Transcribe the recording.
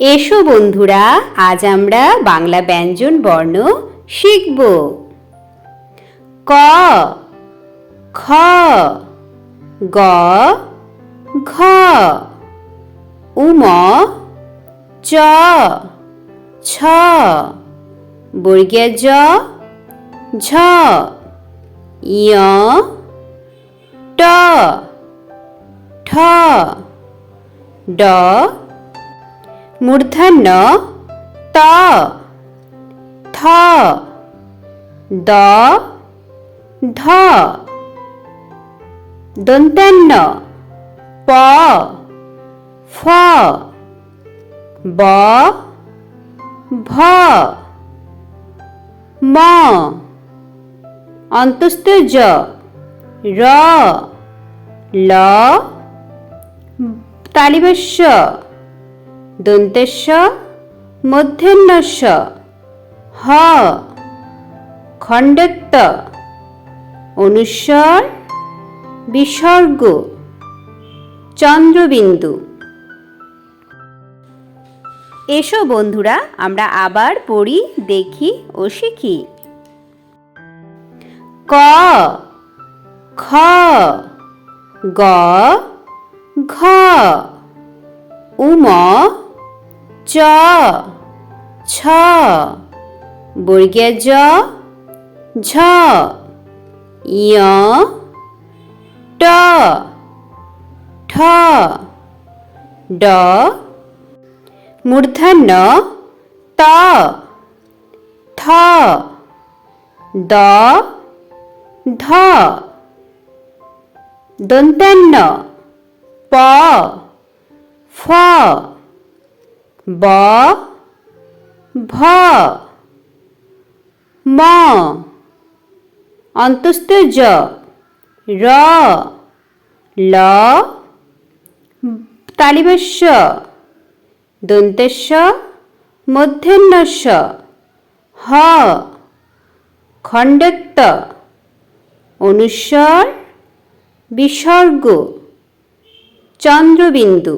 এসো বন্ধুরা, আজ আমরা বাংলা ব্যঞ্জন বর্ণ শিখব। ক, খ, গ, ঘ, উম, চ, ছ, বর্গীয় জ, ঝ ইয় ট, ঠ, ড মূর্ধন্য ত, থ, দ, ধ দন্তান্ন প, ফ, ব, ভ, ম অন্তস্থ জ র, ল, তালিবস্য। দন্তেশ্ব মধ্যাহ্নস্য হ। খণ্ডত্ব। অনুস্বর, বিসর্গ। চন্দ্রবিন্দু। এসো বন্ধুরা, আমরা আবার পড়ি, দেখি ও শিখি। ক। খ। গ। ঘ। উম। চ। ছ। বর্গীয় জ। ঝ। ইয় ট। ঠ। ড। মূর্ধন্য। ত। থ। দ। ধ। দন্তান্ন। প। ফ। ব, ভ, ম, অন্তস্থ জ, র, ল, তালিবস্য দন্তেশ্ব মধ্যাহ্নস্য হ, খণ্ডত্ব, অনুস্বর, বিসর্গ, চন্দ্রবিন্দু।